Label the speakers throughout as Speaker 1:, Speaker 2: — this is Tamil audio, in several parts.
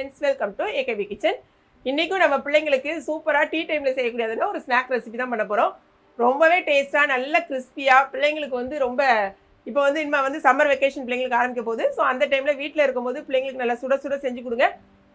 Speaker 1: Friends welcome to AKP kitchen இன்றைக்கும் நம்ம பிள்ளைங்களுக்கு சூப்பராக டீ டைமில் செய்யக்கூடியதுன்னா ஒரு ஸ்நாக் ரெசிபி தான் பண்ண போகிறோம் ரொம்பவே டேஸ்ட்டாக நல்ல கிறிஸ்பியாக பிள்ளைங்களுக்கு வந்து ரொம்ப இப்போ வந்து இனிமேல் வந்து சம்மர் வெக்கேஷன் பிள்ளைங்களுக்கு ஆரம்பிக்க போகுது. ஸோ அந்த டைமில் வீட்டில் இருக்கும்போது பிள்ளைங்களுக்கு நல்லா சுட சுட செஞ்சு கொடுங்க.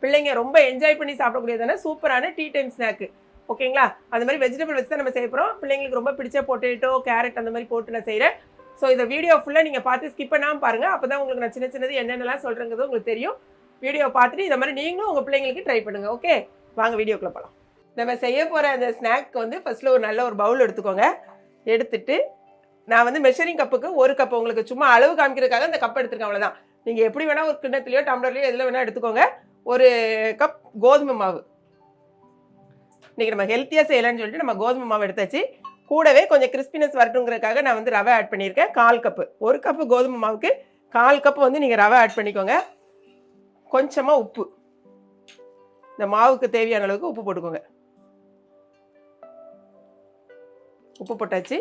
Speaker 1: பிள்ளைங்க ரொம்ப என்ஜாய் பண்ணி சாப்பிடக்கூடியதான சூப்பரான டீ டைம் ஸ்நாக்கு ஓகேங்களா? அந்த மாதிரி வெஜிடபிள் வச்சு தான் நம்ம செய்ய போகிறோம் பிள்ளைங்களுக்கு ரொம்ப பிடிச்ச பொட்டேட்டோ கேரட் அந்த மாதிரி போட்டு நான் செய்கிறேன் ஸோ இந்த வீடியோ ஃபுல்லாக நீங்கள் பார்த்து ஸ்கிப் பண்ணாமல் பாருங்கள் அப்போ தான் உங்களுக்கு நான் சின்ன சின்னது என்னென்னலாம் சொல்கிறேங்கிறது உங்களுக்கு தெரியும். வீடியோ பார்த்துட்டு இந்த மாதிரி நீங்களும் உங்கள் பிள்ளைங்களுக்கு ட்ரை பண்ணுங்கள் ஓகே வாங்க வீடியோக்குள்ளே போகலாம் நம்ம செய்ய போகிற அந்த ஸ்நாக் வந்து ஃபஸ்ட்டில் ஒரு நல்ல ஒரு பவுல் எடுத்துக்கோங்க. எடுத்துட்டு நான் வந்து மெஷரிங் கப்புக்கு ஒரு கப் உங்களுக்கு சும்மா அளவு காமிக்கிறதுக்காக இந்த கப் எடுத்துருக்கேன் அவ்வளோதான் நீங்கள் எப்படி வேணால் ஒரு கிண்ணத்துலையோ டம்ளர்லையோ எதில் வேணால் எடுத்துக்கோங்க. ஒரு கப் கோதுமை மாவு. இன்றைக்கி நம்ம ஹெல்த்தியாக செய்யலாம்னு சொல்லிட்டு நம்ம கோதுமை மாவு எடுத்தாச்சு. கூடவே கொஞ்சம் கிறிஸ்பினஸ் வரட்டுங்கிறதுக்காக நான் வந்து ரவை ஆட் பண்ணியிருக்கேன் கால் கப்பு ஒரு கப்பு கோதுமை மாவுக்கு கால் கப்பு வந்து நீங்கள் ரவை ஆட் பண்ணிக்கோங்க. கொஞ்சமாக உப்பு. இந்த மாவுக்கு தேவையான அளவுக்கு உப்பு போட்டுக்கோங்க. உப்பு போட்டாச்சு.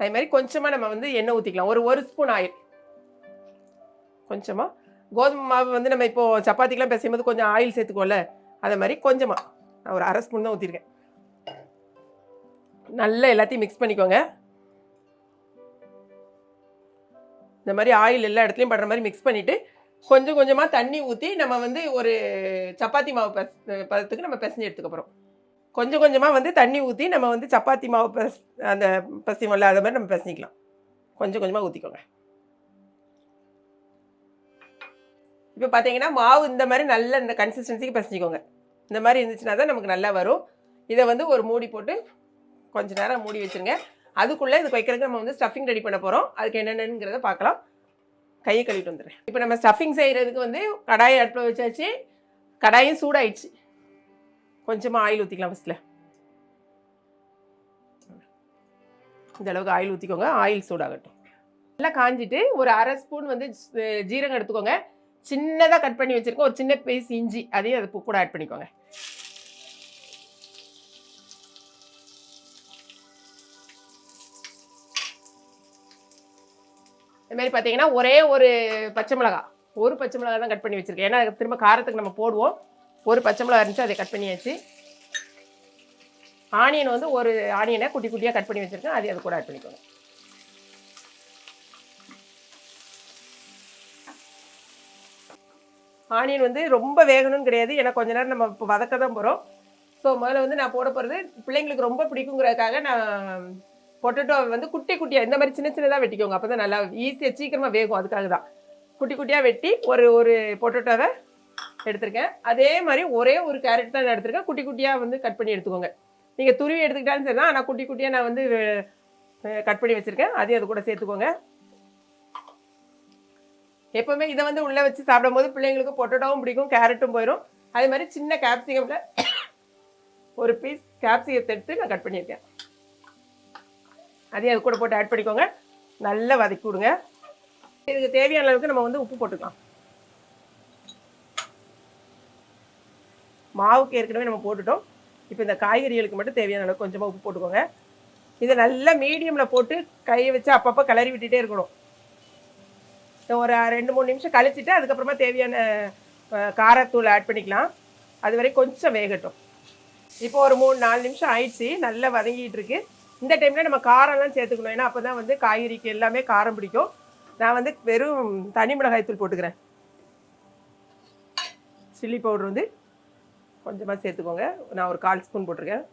Speaker 1: அதே மாதிரி கொஞ்சமாக நம்ம வந்து எண்ணெய் ஊற்றிக்கலாம் ஒரு ஒரு ஸ்பூன் ஆயில். கொஞ்சமாக கோதுமை மாவு வந்து நம்ம இப்போது சப்பாத்திக்கெலாம் பேசும்போது கொஞ்சம் ஆயில் சேர்த்துக்கோல அதே மாதிரி கொஞ்சமாக நான் ஒரு அரை ஸ்பூன் தான் ஊற்றிருக்கேன் நல்லா எல்லாத்தையும் மிக்ஸ் பண்ணிக்கோங்க. இந்த மாதிரி ஆயில் எல்லா இடத்துலையும் படுற மாதிரி மிக்ஸ் பண்ணிவிட்டு கொஞ்சம் கொஞ்சமாக தண்ணி ஊற்றி நம்ம வந்து ஒரு சப்பாத்தி மாவு பெஸ் பதத்துக்கு நம்ம பிசைஞ்சு எடுத்துக்க போகிறோம் கொஞ்சம் கொஞ்சமாக வந்து தண்ணி ஊற்றி நம்ம வந்து சப்பாத்தி மாவு பெஸ் அந்த பசிமல்ல அதை மாதிரி நம்ம பிசைஞ்சிக்கலாம். கொஞ்சம் கொஞ்சமாக ஊற்றிக்கோங்க இப்போ பார்த்தீங்கன்னா மாவு இந்த மாதிரி நல்ல இந்த கன்சிஸ்டன்சிக்கு பிசைஞ்சிக்கோங்க. இந்த மாதிரி இருந்துச்சுன்னா தான் நமக்கு நல்லா வரும். இதை வந்து ஒரு மூடி போட்டு கொஞ்ச நேரம் மூடி வச்சுருங்க. அதுக்குள்ளே இது வைக்கிறதுக்கு நம்ம வந்து ஸ்டஃபிங் ரெடி பண்ண போகிறோம் அதுக்கு என்னென்னங்கிறத பார்க்கலாம். கையை கழுவிட்டு வந்துடுறேன். இப்போ நம்ம ஸ்டஃபிங் செய்கிறதுக்கு வந்து கடாயை அடுப்பில் வச்சாச்சு. கடாயும் சூடாயிடுச்சு. கொஞ்சமாக ஆயில் ஊற்றிக்கலாம் ஃபஸ்ட்டில் இந்த அளவுக்கு ஆயில் ஊற்றிக்கோங்க ஆயில் சூடாகட்டும். நல்லா காஞ்சிட்டு ஒரு அரை ஸ்பூன் வந்து ஜீரகம் எடுத்துக்கோங்க. சின்னதாக கட் பண்ணி வச்சுருக்கோம் ஒரு சின்ன பீஸ் இஞ்சி அதையும் அது கூட ஆட் பண்ணிக்கோங்க. இந்த மாதிரி பார்த்தீங்கன்னா ஒரே ஒரு பச்சை மிளகா. ஒரு பச்சை மிளகா தான் கட் பண்ணி வச்சுருக்கேன். ஏன்னா திரும்ப காரத்துக்கு நம்ம போடுவோம். ஒரு பச்சை மிளகா இருந்துச்சு அதை கட் பண்ணியாச்சு. ஆனியன் வந்து ஒரு ஆனியனை குட்டி குட்டியாக கட் பண்ணி வச்சுருக்கேன். அதை அது கூட ஆட் பண்ணிக்கோங்க. ஆனியன் வந்து ரொம்ப வேகணும்னு கிடையாது. ஏன்னா கொஞ்ச நேரம் நம்ம இப்போ வதக்க தான் போகிறோம் ஸோ முதல்ல வந்து நான் போட போகிறது பிள்ளைங்களுக்கு ரொம்ப பிடிக்குங்கிறதுக்காக நான் பொட்டேட்டோ வந்து குட்டி குட்டியாக இந்த மாதிரி சின்ன சின்னதாக வெட்டிக்கோங்க. அப்போ தான் நல்லா ஈஸியாக சீக்கிரமாக வேகும். அதுக்காக தான் குட்டி குட்டியாக வெட்டி ஒரு ஒரு பொட்டேட்டோவை எடுத்திருக்கேன். அதே மாதிரி ஒரே ஒரு கேரட் தான் நான் எடுத்திருக்கேன். குட்டி குட்டியாக வந்து கட் பண்ணி எடுத்துக்கோங்க. நீங்கள் துருவி எடுத்துக்கிட்டாலும் சரி தான் ஆனால் குட்டி குட்டியாக நான் வந்து கட் பண்ணி வச்சுருக்கேன். அதையும் அது கூட சேர்த்துக்கோங்க. எப்போவுமே இதை வந்து உள்ளே வச்சு சாப்பிடும்போது பிள்ளைங்களுக்கு பொட்டேட்டோவும் பிடிக்கும் கேரட்டும் போயிடும் அதே மாதிரி சின்ன கேப்சிகமில் ஒரு பீஸ் கேப்சிகத்தை எடுத்து நான் கட் பண்ணியிருக்கேன். அதையும் அது கூட போட்டு ஆட் பண்ணிக்கோங்க. நல்லா வதக்கி விடுங்க. இதுக்கு தேவையான அளவுக்கு நம்ம வந்து உப்பு போட்டுக்கலாம். மாவுக்கு ஏற்கனவே நம்ம போட்டுட்டோம். இப்போ இந்த காய்கறிகளுக்கு மட்டும் தேவையான அளவுக்கு கொஞ்சமாக உப்பு போட்டுக்கோங்க. இதை நல்லா மீடியமில் போட்டு கையை வச்சு அப்பப்போ கிளறி விட்டுட்டே இருக்கணும். ஒரு ரெண்டு மூணு நிமிஷம் கழிச்சிட்டு அதுக்கப்புறமா தேவையான காரத்தூள் ஆட் பண்ணிக்கலாம். அது வரை கொஞ்சம் வேகட்டும். இப்போ ஒரு மூணு நாலு நிமிஷம் ஆயிடுச்சு. நல்லா வதங்கிட்டு இருக்கு. இந்த டைமில் நம்ம காரம்லாம் சேர்த்துக்கணும். ஏன்னா அப்போ தான் வந்து காய்கறிக்கு எல்லாமே காரம் பிடிக்கும். நான் வந்து வெறும் தனி மிளகாய் தூள் போட்டுக்கிறேன். சில்லி பவுடர் வந்து கொஞ்சமாக சேர்த்துக்கோங்க. நான் ஒரு கால் ஸ்பூன் போட்டிருக்கேன்.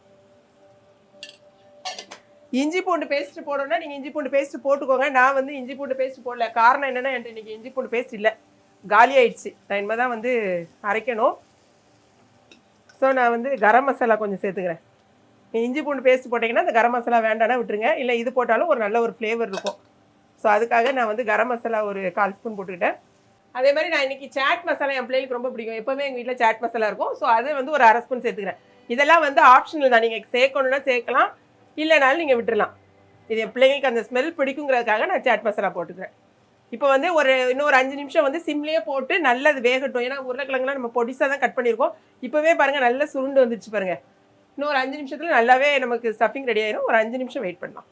Speaker 1: இஞ்சி பூண்டு பேஸ்ட் போடணும்னா நீங்கள் இஞ்சி பூண்டு பேஸ்ட் போட்டுக்கோங்க. நான் வந்து இஞ்சி பூண்டு பேஸ்ட் போடல. காரணம் என்னென்னா என்கிட்ட இன்றைக்கி இஞ்சி பூண்டு பேஸ்ட் இல்லை. காலி ஆயிடுச்சு. நான் இனிமேல் தான் வந்து அரைக்கணும். ஸோ நான் வந்து கரம் மசாலா கொஞ்சம் சேர்த்துக்கிறேன். இஞ்சி பூண்டு பேஸ்ட் போட்டிங்கன்னா அந்த கரம் மசாலா வேண்டாம்னா விட்டுருங்க. இல்லை இது போட்டாலும் ஒரு நல்ல ஒரு ஃப்ளேவர் இருக்கும். ஸோ அதுக்காக நான் வந்து கரம் மசாலா ஒரு கால் ஸ்பூன் போட்டுக்கிட்டேன். அதே மாதிரி நான் இன்னைக்கு சாட் மசாலா என் பிள்ளைகளுக்கு ரொம்ப பிடிக்கும். எப்போவுமே எங்கள் வீட்டில் சாட் மசாலா இருக்கும். ஸோ அதை வந்து ஒரு அரை ஸ்பூன் சேர்த்துக்கிறேன். இதெல்லாம் வந்து ஆப்ஷனல் தான். நீங்கள் சேர்க்கணுன்னா சேர்க்கலாம். இல்லைனாலும் நீங்கள் விட்டுடலாம் இது என் பிள்ளைங்களுக்கு அந்த ஸ்மெல் பிடிக்குங்கிறதுக்காக நான் சாட் மசாலா போட்டுக்கிறேன். இப்போ வந்து ஒரு இன்னொரு அஞ்சு நிமிஷம் வந்து சிம்லேயே போட்டு நல்லது வேகட்டும். ஏன்னா உருளைக்கிழங்குலாம் நம்ம பொடிசாக தான் கட் பண்ணியிருக்கோம். இப்போவே பாருங்கள் நல்லா சுருண்டு வந்துச்சு பாருங்கள் இன்னொரு அஞ்சு நிமிஷத்தில் நல்லாவே நமக்கு ஸ்டஃபிங் ரெடி ஆயிடும் ஒரு அஞ்சு நிமிஷம் வெயிட் பண்ணலாம்.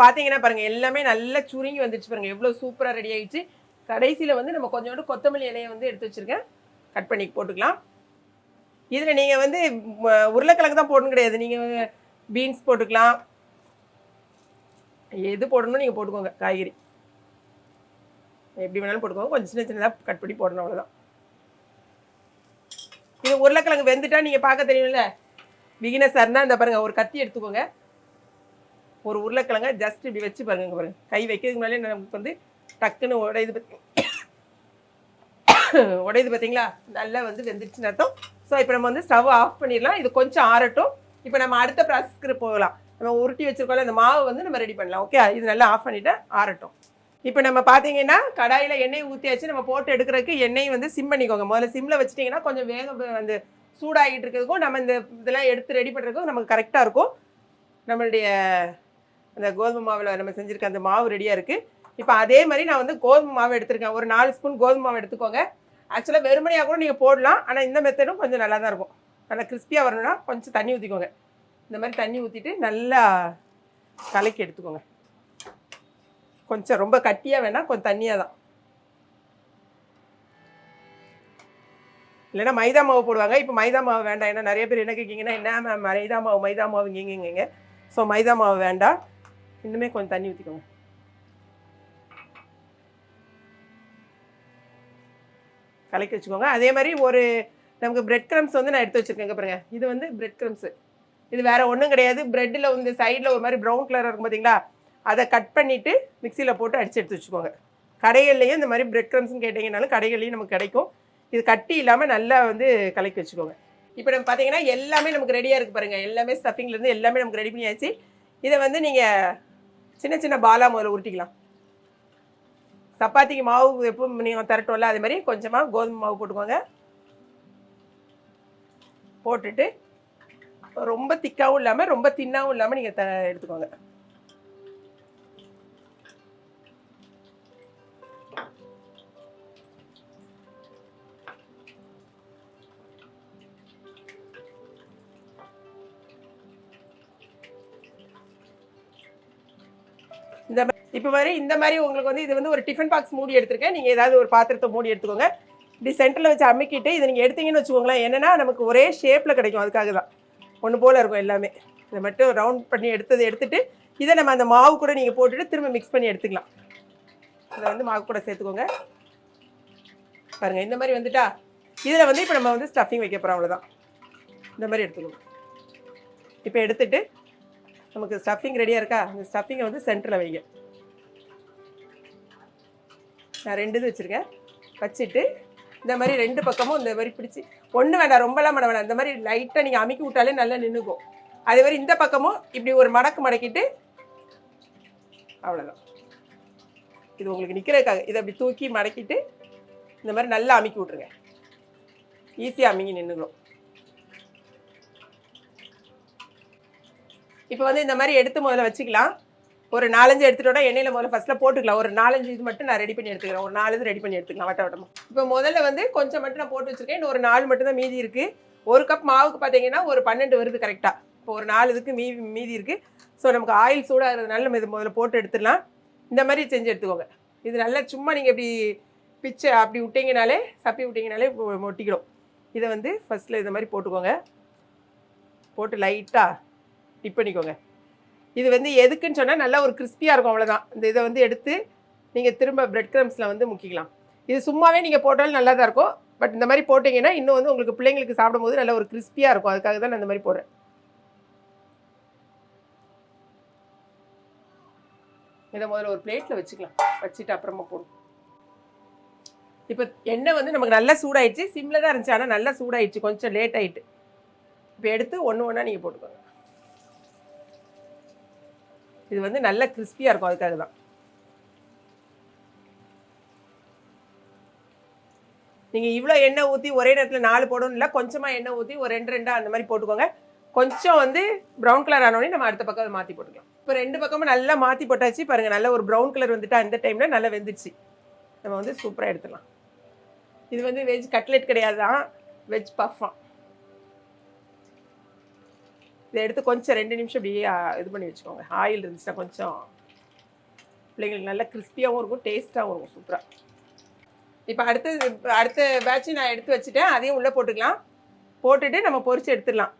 Speaker 1: பார்த்தீங்கன்னா பாருங்கள் எல்லாமே நல்லா சுருங்கி வந்துடுச்சு பாருங்கள் எவ்வளோ சூப்பராக ரெடி ஆகிடுச்சு கடைசியில் வந்து நம்ம கொஞ்சோண்டு கொத்தமல்லி இலையை வந்து எடுத்து வச்சுருக்கேன். கட் பண்ணி போட்டுக்கலாம். இதில் நீங்கள் வந்து உருளைக்கிழங்கு தான் போடணும் கிடையாது. நீங்கள் பீன்ஸ் போட்டுக்கலாம். எது போடணும் நீங்கள் போட்டுக்கோங்க காய்கறி. எப்படி வேணாலும் போட்டுக்கோங்க. கொஞ்சம் சின்ன சின்னதாக கட் பண்ணி போடணும் அவ்வளோதான் இது உருளைக்கிழங்கு வெந்துட்டா நீங்கள் பார்க்க தெரியும்ல. பிகினஸாக இருந்தால் இந்த பாருங்கள் ஒரு கத்தி எடுத்துக்கோங்க. ஒரு உருளைக்கிழங்க ஜஸ்ட் இப்படி வச்சு பாருங்க பாருங்க. கை வைக்கிறதுக்கு முன்னாலே நமக்கு வந்து டக்குன்னு உடையுது உடையுது பார்த்தீங்களா நல்லா வந்து வெந்துருச்சுன்னு அர்த்தம். ஸோ இப்போ நம்ம வந்து ஸ்டவ் ஆஃப் பண்ணிடலாம். இது கொஞ்சம் ஆறட்டும். இப்போ நம்ம அடுத்த ப்ராசஸ்க்கு போகலாம். நம்ம உருட்டி வச்சிருக்கோம்ல அந்த மாவு வந்து நம்ம ரெடி பண்ணலாம். ஓகே இது நல்லா ஆஃப் பண்ணிவிட்டு ஆறட்டும். இப்போ நம்ம பார்த்தீங்கன்னா கடாயில் எண்ணெய் ஊற்றியாச்சு நம்ம போட்டு எடுக்கிறதுக்கு எண்ணெய் வந்து சிம் பண்ணிக்கோங்க. முதல்ல சிம்மில் வச்சிட்டிங்கன்னா கொஞ்சம் வேக வந்து சூடாகிட்டு இருக்கிறதுக்கும் நம்ம இந்த இதெல்லாம் எடுத்து ரெடி பண்ணுறதுக்கும் நமக்கு கரெக்டாக இருக்கும். நம்மளுடைய அந்த கோதுமை மாவில் நம்ம செஞ்சுருக்க அந்த மாவு ரெடியாக இருக்குது இப்போ அதே மாதிரி நான் வந்து கோதுமை மாவு எடுத்திருக்கேன். ஒரு நாலு ஸ்பூன் கோதுமை மாவு எடுத்துக்கோங்க. ஆக்சுவலாக வெறுமனையாக கூட நீங்கள் போடலாம். ஆனால் இந்த மெத்தடும் கொஞ்சம் நல்லா தான் இருக்கும். நல்லா கிறிஸ்பியாக வரணும்னா கொஞ்சம் தண்ணி ஊற்றிக்கோங்க இந்த மாதிரி தண்ணி ஊற்றிட்டு நல்லா கலக்கி எடுத்துக்கோங்க. கொஞ்சம் ரொம்ப கட்டியாக வேணாம் கொஞ்சம் தண்ணியாக தான். இல்லைன்னா மைதா மாவு போடுவாங்க. இப்போ மைதா மாவு வேண்டாம். ஏன்னா நிறைய பேர் என்ன கேட்கிங்கன்னா என்ன மேம் மைதா மாவு மைதா மாவு இங்கிங்க ஸோ மைதா மாவு வேண்டாம். இன்னுமே கொஞ்சம் தண்ணி ஊற்றிக்கோங்க கலக்கி வச்சுக்கோங்க. அதே மாதிரி ஒரு நமக்கு பிரெட் க்ரம்ஸ் வந்து நான் எடுத்து வச்சுருக்கேன் பாருங்க. இது வந்து பிரெட் க்ரம்ஸு இது வேறு ஒன்றும் கிடையாது. பிரெட்டில் வந்து சைடில் ஒரு மாதிரி ப்ரௌன் கலர் இருக்கும் பார்த்தீங்களா அதை கட் பண்ணிவிட்டு மிக்சியில் போட்டு அடித்து எடுத்து வச்சுக்கோங்க. கடைகள்லையும் இந்த மாதிரி பிரெட் க்ரம்ஸ்னு கேட்டிங்கனாலும் கடைகள்லையும் நமக்கு கிடைக்கும். இது கட்டி இல்லாமல் நல்லா வந்து கலக்கி வச்சுக்கோங்க. இப்போ நம்ம பார்த்தீங்கன்னா எல்லாமே நமக்கு ரெடியாக இருக்குது பாருங்கள் எல்லாமே ஸ்டஃபிங்லேருந்து எல்லாமே நமக்கு ரெடி பண்ணியாச்சு. இதை வந்து நீங்கள் சின்ன சின்ன பாலா முதல்ல உருட்டிக்கலாம். சப்பாத்திக்கு மாவு எப்பவும் நீங்கள் திரட்டோம்ல அதே மாதிரி கொஞ்சமாக கோதுமை மாவு போட்டுக்கோங்க. போட்டுட்டு ரொம்ப திக்காகவும் இல்லாமல் ரொம்ப தின்னாகவும் இல்லாமல் நீங்கள் த எடுத்துக்கோங்க. இப்போ மாதிரி இந்த மாதிரி உங்களுக்கு வந்து இது வந்து ஒரு டிஃபன் பாக்ஸ் மூடி எடுத்திருக்கேன். நீங்கள் ஏதாவது ஒரு பாத்திரத்தை மூடி எடுத்துக்கோங்க. இப்படி சென்டரில் வச்சு அமுக்கிட்டு இதை நீங்கள் எடுத்தீங்கன்னு வச்சுக்கோங்களேன் என்னென்னா நமக்கு ஒரே ஷேப்பில் கிடைக்கும் அதுக்காக தான். ஒன்று போல் இருக்கும் எல்லாமே. இதை மட்டும் ரவுண்ட் பண்ணி எடுத்ததை எடுத்துகிட்டு இதை நம்ம அந்த மாவு கூட நீங்கள் போட்டுட்டு திரும்ப மிக்ஸ் பண்ணி எடுத்துக்கலாம். இதை வந்து மாவு கூட சேர்த்துக்கோங்க. பாருங்கள் இந்த மாதிரி வந்துட்டா இதில் வந்து இப்போ நம்ம வந்து ஸ்டஃபிங் வைக்க போகிறோம் அவ்வளோதான் இந்த மாதிரி எடுத்துக்கணும். இப்போ எடுத்துகிட்டு நமக்கு ஸ்டஃபிங் ரெடியாக இருக்கா? இந்த ஸ்டஃபிங்கை வந்து சென்டரில் வைங்க. நான் ரெண்டு இது வச்சுருக்கேன். வச்சுட்டு இந்த மாதிரி ரெண்டு பக்கமும் இந்த மாதிரி பிடிச்சி ஒன்று வேண்டாம் ரொம்பலாம் மட வேணாம் இந்த மாதிரி லைட்டாக நீங்கள் அமுக்கி விட்டாலே நல்லா நின்றுக்கும் அதே மாதிரி இந்த பக்கமும் இப்படி ஒரு மடக்கு மடக்கிட்டு அவ்வளோதான் இது உங்களுக்கு நிற்கிறதுக்காக இதை அப்படி தூக்கி மடக்கிட்டு இந்த மாதிரி நல்லா அமுக்கி விட்ருங்க ஈஸியாக அமுங்கி நின்றுடும் இப்போ வந்து இந்த மாதிரி எடுத்து முதல்ல வச்சுக்கலாம். ஒரு நாலஞ்சு எடுத்துட்டோம்னா எண்ணெயில் முதல்ல ஃபஸ்ட்டில் போட்டுக்கலாம். ஒரு நாலஞ்சு இது மட்டும் நான் ரெடி பண்ணி எடுத்துக்கிறேன். ஒரு நாலு இது ரெடி பண்ணி எடுத்துக்கலாம். வட்ட வட்டமாக இப்போ முதல்ல வந்து கொஞ்சம் மட்டும் நான் போட்டு வச்சுருக்கேன். இன்னும் ஒரு நாலு மட்டும் தான் மீதி இருக்குது ஒரு கப் மாவுக்கு பார்த்தீங்கன்னா ஒரு பன்னெண்டு வருது கரெக்டாக இப்போ ஒரு நாலு இதுக்கு மீ மீதி இருக்குது ஸோ நமக்கு ஆயில் சூடாகிறதுனால நம்ம இது முதல்ல போட்டு எடுத்துடலாம். இந்த மாதிரி செஞ்சு எடுத்துக்கோங்க. இது நல்லா சும்மா நீங்கள் இப்படி பிச்சை அப்படி விட்டீங்கனாலே சப்பி விட்டீங்கனாலே ஒட்டிக்கிடும் இதை வந்து ஃபஸ்ட்டில் இந்த மாதிரி போட்டுக்கோங்க. போட்டு லைட்டாக டிப் பண்ணிக்கோங்க. இது வந்து எதுக்குன்னு சொன்னால் நல்லா ஒரு கிறிஸ்பியாக இருக்கும் அவ்வளோதான் இந்த இதை வந்து எடுத்து நீங்கள் திரும்ப பிரெட் க்ரம்ஸில் வந்து முக்கிக்கலாம். இது சும்மாவே நீங்கள் போட்டாலும் நல்லா தான் இருக்கும். பட் இந்த மாதிரி போட்டிங்கன்னா இன்னும் வந்து உங்களுக்கு பிள்ளைங்களுக்கு சாப்பிடும்போது நல்ல ஒரு கிறிஸ்பியாக இருக்கும். அதுக்காக தான் நான் இந்த மாதிரி போடுறேன். இதை முதல்ல ஒரு பிளேட்டில் வச்சுக்கலாம். வச்சுட்டு அப்புறமா போடும் இப்போ எண்ணெய் வந்து நமக்கு நல்லா சூடாயிடுச்சு. சிம்மில் தான் இருந்துச்சு. ஆனால் நல்லா சூடாயிடுச்சு. கொஞ்சம் லேட் ஆயிட்டு. இப்போ எடுத்து ஒன்று ஒன்றா நீங்கள் போட்டுக்கோங்க. இது வந்து நல்ல கிறிஸ்பியாக இருக்கும் அதுக்காக தான் நீங்கள் இவ்வளோ எண்ணெய் ஊற்றி ஒரே நேரத்தில் நாலு போடணும் இல்லை கொஞ்சமாக எண்ணெய் ஊற்றி ஒரு ரெண்டு ரெண்டாக அந்த மாதிரி போட்டுக்கோங்க. கொஞ்சம் வந்து ப்ரௌன் கலர் ஆனோடனே நம்ம அடுத்த பக்கம் அதை மாற்றி போட்டுக்கலாம். இப்போ ரெண்டு பக்கமும் நல்லா மாற்றி போட்டாச்சு பாருங்கள் நல்ல ஒரு ப்ரௌன் கலர் வந்துட்டு அந்த டைமில் நல்லா வெந்துடுச்சு நம்ம வந்து சூப்பராக எடுத்துடலாம். இது வந்து வெஜ் கட்லெட் கிடையாது தான் வெஜ் பஃபான் இதை எடுத்து கொஞ்சம் ரெண்டு நிமிஷம் அப்படியே இது பண்ணி வச்சுக்கோங்க. ஆயில் இருந்துச்சுன்னா கொஞ்சம் பிள்ளைங்களுக்கு நல்லா கிறிஸ்பியாகவும் இருக்கும் டேஸ்ட்டாகவும் இருக்கும் சூப்பராக இப்போ அடுத்து அடுத்த பேட்சை நான் எடுத்து வச்சுட்டேன். அதையும் உள்ளே போட்டுக்கலாம். போட்டுட்டு நம்ம பொறிச்சு எடுத்துடலாம்.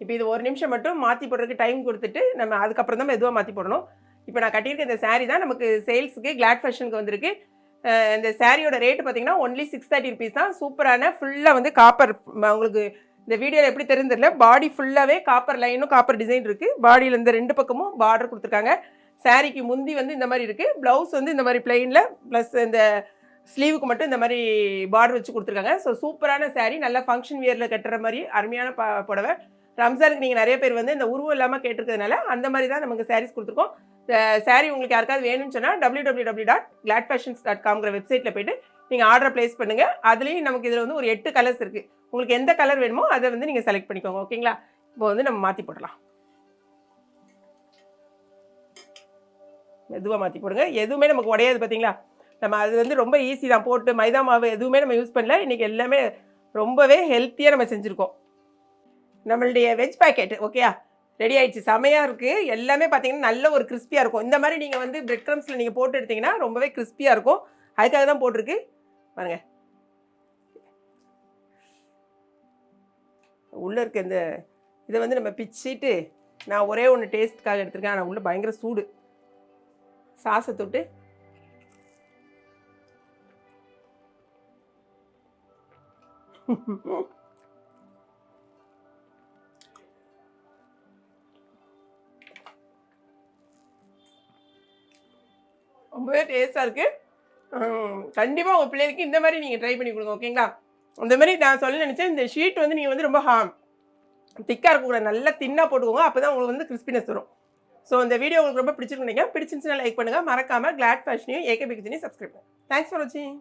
Speaker 1: இப்போ இது ஒரு நிமிஷம் மட்டும் மாற்றி போடுறதுக்கு டைம் கொடுத்துட்டு நம்ம அதுக்கப்புறம் தான் எதுவாக மாற்றி போடணும். இப்போ நான் கட்டியிருக்க இந்த சேரீ தான் நமக்கு சேல்ஸுக்கு கிளாட் ஃபேஷனுக்கு வந்திருக்கு. இந்த சாரியோட ரேட்டு பார்த்தீங்கன்னா ஒன்லி சிக்ஸ் தேர்ட்டி ருபீஸ் தான். சூப்பரான ஃபுல்லாக வந்து காப்பர் உங்களுக்கு இந்த வீடியோவில் எப்படி தெரிஞ்சிடல பாடி ஃபுல்லாகவே காப்பர் லைனும் காப்பர் டிசைன் இருக்குது பாடியில் இந்த ரெண்டு பக்கமும் பார்டர் கொடுத்துருக்காங்க. சாரிக்கு முந்தி வந்து இந்த மாதிரி இருக்குது ப்ளவுஸ் வந்து இந்த மாதிரி பிளெயினில் ப்ளஸ் இந்த ஸ்லீவுக்கு மட்டும் இந்த மாதிரி பார்டர் வச்சு கொடுத்துருக்காங்க. ஸோ சூப்பரான சாரீ நல்லா ஃபங்க்ஷன் வியரில் கட்டுற மாதிரி அருமையான ப புடவை. ரம்ஜானுக்கு நீங்கள் நிறைய பேர் வந்து இந்த உருவம் இல்லாமல் கேட்டிருக்கிறதுனால அந்த மாதிரி தான் நமக்கு சாரீஸ் கொடுத்துருக்கோம். இந்த உங்களுக்கு யாருக்காவது வேணும்னு சொன்னால் W W W dot Glad Fashions dot காம்ங்கிற வெப்சைட்டில் போய்ட்டு நீங்கள் ஆர்டர் ப்ளேஸ் பண்ணுங்கள் அதுலேயும் நமக்கு இதில் வந்து ஒரு எட்டு கலர்ஸ் இருக்குது உங்களுக்கு எந்த கலர் வேணுமோ அதை வந்து நீங்கள் செலக்ட் பண்ணிக்கோங்க. ஓகேங்களா இப்போ வந்து நம்ம மாற்றி போடலாம் மெதுவாக மாற்றி போடுங்க. எதுவுமே நமக்கு உடையாது பார்த்தீங்களா நம்ம அது வந்து ரொம்ப ஈஸி தான். போட்டு மைதா மாவு எதுவுமே நம்ம யூஸ் பண்ணல. இன்றைக்கி எல்லாமே ரொம்பவே ஹெல்த்தியாக நம்ம செஞ்சுருக்கோம். நம்மளுடைய வெஜ் பேக்கெட் ஓகேயா ரெடி ஆயிடுச்சு. செமையாக இருக்குது எல்லாமே பார்த்தீங்கன்னா நல்ல ஒரு கிறிஸ்பியாக இருக்கும். இந்த மாதிரி நீங்கள் வந்து பிரெட் க்ரம்ஸில் நீங்கள் போட்டு எடுத்தீங்கன்னா ரொம்பவே கிறிஸ்பியாக இருக்கும். அதுக்காக தான் போட்டிருக்கு. பாருங்க. உள்ளே இருக்க இந்த இதை வந்து நம்ம பிச்சிட்டு நான் ஒரே ஒன்று டேஸ்ட்டுக்காக எடுத்திருக்கேன். ஆனால் உள்ள பயங்கர சூடு. சாஸை தொட்டு. ரொம்பவே டேஸ்ட்டாக இருக்குது கண்டிப்பாக உங்கள் பிள்ளைகளுக்கு இந்த மாதிரி நீங்கள் ட்ரை பண்ணி கொடுங்க ஓகேங்களா அந்த மாதிரி நான் சொல்ல நினச்சேன் இந்த ஷீட் வந்து நீங்கள் வந்து ரொம்ப ஹா திக்காக இருக்கக்கூடாது நல்லா தின்னாக போட்டுக்கோங்க அப்போ தான் உங்களுக்கு வந்து கிறிஸ்பினஸ் வரும். ஸோ இந்த வீடியோ உங்களுக்கு ரொம்ப பிடிச்சிருக்கு நினைக்கிறேன். பிடிச்சிருந்துச்சுன்னா லைக் பண்ணுங்கள் மறக்காமல் கிளாட் ஃபேஷனையும் ஏகே பிக்சனையும் சப்ஸ்கிரைப் பண்ணுங்கள் தேங்க்ஸ் ஃபார் வாட்சிங்